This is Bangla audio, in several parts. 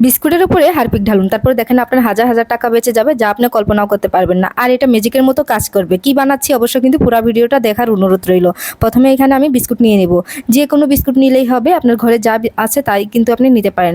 বিস্কুটের উপরে হারপিক ঢালুন, তারপরে দেখেন আপনার হাজার হাজার টাকা বেঁচে যাবে, যা আপনি কল্পনাও করতে পারবেন না। আর এটা ম্যাজিকের মতো কাজ করবে। কি বানাচ্ছি অবশ্য কিন্তু পুরো ভিডিওটা দেখার অনুরোধ রইল। প্রথমে এখানে আমি বিস্কুট নিয়ে নেব। যে কোনো বিস্কুট নিলেই হবে, আপনার ঘরে যা আছে তাই কিন্তু আপনি নিতে পারেন।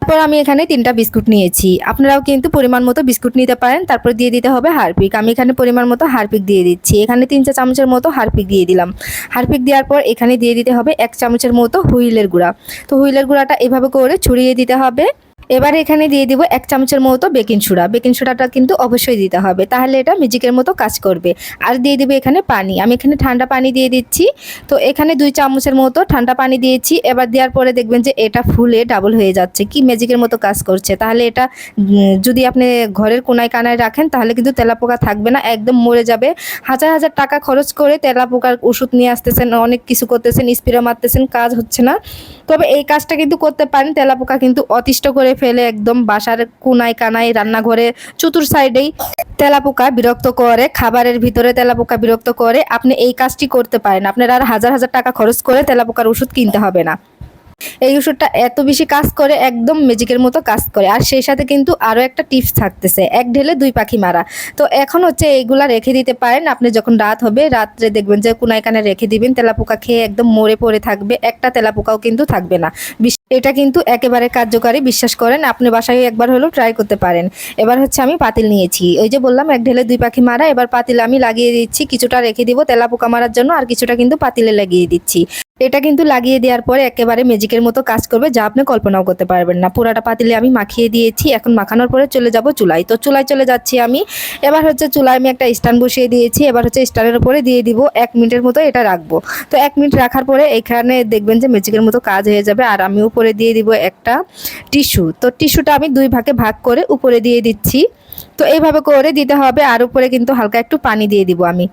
তারপর আমি এখানে তিনটা বিস্কুট নিয়েছি। আপনারাও কিন্তু পরিমাণ মতো বিস্কুট নিতে পারেন, তারপর দিয়ে দিতে হবে হারপিক। আমি এখানে পরিমাণ মতো হারপিক দিয়ে দিচ্ছি। এখানে তিন চা চামচের মতো হারপিক দিয়ে দিলাম। হারপিক দেওয়ার পর এখানে দিয়ে দিতে হবে এক চামচের মতো হুইলের গুঁড়া। তো হুইলের গুঁড়াটা এভাবে করে ছড়িয়ে দিতে হবে। এবার এখানে দিয়ে দিব এক চামচের মতো বেকিং সোডা। বেকিং সোডাটা কিন্তু অবশ্যই দিতে হবে। তাহলে এটা ম্যাজিকের মতো কাজ করবে। আর দিয়ে দিবে এখানে পানি। আমি এখানে ঠান্ডা পানি দিয়ে দিচ্ছি। তো এখানে দুই চামচের মতো ঠান্ডা পানি দিয়েছি। এবার দেওয়ার পরে দেখবেন যে এটা ফুলে ডাবল হয়ে যাচ্ছে। কি ম্যাজিকের মতো কাজ করছে। তাহলে এটা যদি আপনি ঘরের কোনায় কানায় রাখেন, তাহলে কিন্তু তেলাপোকা থাকবে না। একদম মরে যাবে। হাজার হাজার টাকা খরচ করে তেলাপোকার ওষুধ নিয়ে আসতেছেন, অনেক কিছু করতেছেন, স্প্রে মারতেছেন, কাজ হচ্ছে না। তবে এই কাজটা কিন্তু করতে পারেন। তেলাপোকা কিন্তু অতিষ্ঠ করে ফেলে একদম বাসার কোনায় কানায় রান্নাঘরে চতুর সাইডেই তেলাপোকা বিরক্ত করে, খাবারের ভিতরে তেলাপোকা বিরক্ত করে। আপনি এই কাজটি করতে পারেন। আপনার আর হাজার হাজার টাকা খরচ করে তেলাপোকার ওষুধ কিনতে হবে না। এই ওষুধটা এত বেশি কাজ করে, একদম ম্যাজিকের মতো কাজ করে। আর সেই সাথে কিন্তু আরও একটা টিপস থাকতেছে, এক ঢেলে দুই পাখি মারা। তো এখন হচ্ছে এইগুলা রেখে দিতে পারেন। আপনি যখন রাত হবে, রাত্রে দেখবেন যে কোনায় কানে রেখে দিবেন তেলাপোকা খেয়ে একদম মরে পড়ে থাকবে। একটা তেলাপোকাও কিন্তু থাকবে না। এটা কিন্তু একেবারে কার্যকারী, বিশ্বাস করেন, আপনি বাসায় একবার হলেও ট্রাই করতে পারেন। এবার হচ্ছে আমি পাতিল নিয়েছি। ওই যে বললাম, এক ঢেলে দুই পাখি মারা, এবার পাতিল আমি লাগিয়ে দিচ্ছি, কিছুটা রেখে দিব তেলা পোকা মারার জন্য, আর কিছুটা কিন্তু পাতিলে লাগিয়ে দিচ্ছি। এটা কিন্তু লাগিয়ে দেওয়ার পরে একেবারে ম্যাজিকের মতো কাজ করবে, যা আপনি কল্পনাও করতে পারবেন না। পুরাটা পাতিলে আমি মাখিয়ে দিয়েছি, এখন মাখানোর পরে চলে যাব চুলায়। তো চুলায় চলে যাচ্ছি আমি। এবার হচ্ছে চুলায় আমি একটা স্ট্যান্ড বসিয়ে দিয়েছি। এবার হচ্ছে স্ট্যান্ডের উপরে দিয়ে দিব এক মিনিটের মতো এটা রাখব। তো এক মিনিট রাখার পরে এখানে দেখবেন যে ম্যাজিকের মতো কাজ হয়ে যাবে। আর আমি উপরে দিয়ে দিব একটা টিস্যু তো টিস্যুটা আমি দুই ভাগে ভাগ করে উপরে দিয়ে দিচ্ছি। তো এইভাবে করে দিতে হবে। আর উপরে কিন্তু হালকা একটু পানি দিয়ে দিব আমি।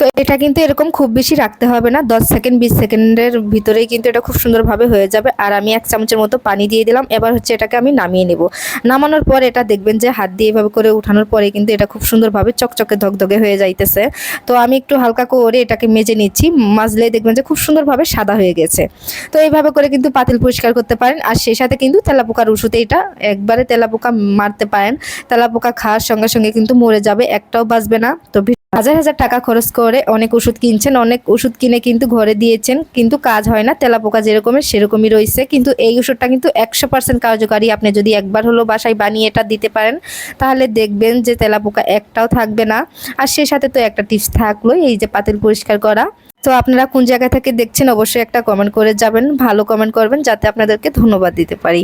তো এটা কিন্তু এরকম খুব বেশি রাখতে হবে না, দশ সেকেন্ড, বিশ সেকেন্ডের ভিতরেই কিন্তু এটা খুব সুন্দরভাবে হয়ে যাবে। আর আমি এক চামচের মতো পানি দিয়ে দিলাম, এবার হচ্ছে এটাকে আমি নামিয়ে নেব। নামানোর পর এটা দেখবেন যে হাত দিয়ে এভাবে করে উঠানোর পরে কিন্তু এটা খুব সুন্দরভাবে চকচকে ধকধকে হয়ে যাইতেছে। তো আমি একটু হালকা করে এটাকে মেজে নিচ্ছি, মাজলে দেখবেন যে খুব সুন্দরভাবে সাদা হয়ে গেছে। তো এইভাবে করে কিন্তু পাতিল পরিষ্কার করতে পারেন, আর সেই সাথে কিন্তু তেলাপোকার ওষুধ এটা একবারে তেলাপোকা মারতে পারেন। তেলাপোকা খাওয়ার সঙ্গে সঙ্গে কিন্তু মরে যাবে, একটাও বাঁচবে না। তো হাজার হাজার টাকা খরচ করে অনেক ওষুধ কিনছেন, অনেক ওষুধ কিনে কিন্তু ঘরে দিয়েছেন, কিন্তু কাজ হয় না, তেলাপোকা যেরকমের সেরকমই রয়েছে। কিন্তু এই ওষুধটা কিন্তু একশো পার্সেন্ট কার্যকারী। আপনি যদি একবার হলো বাসায় বানিয়ে এটা দিতে পারেন, তাহলে দেখবেন যে তেলাপোকা একটাও থাকবে না। আর সেই সাথে তো একটা টিপস থাকল এই যে পাতিল পরিষ্কার করা। তো আপনারা কোন জায়গা থেকে দেখছেন, অবশ্যই একটা কমেন্ট করে যাবেন, ভালো কমেন্ট করবেন, যাতে আপনাদেরকে ধন্যবাদ দিতে পারি।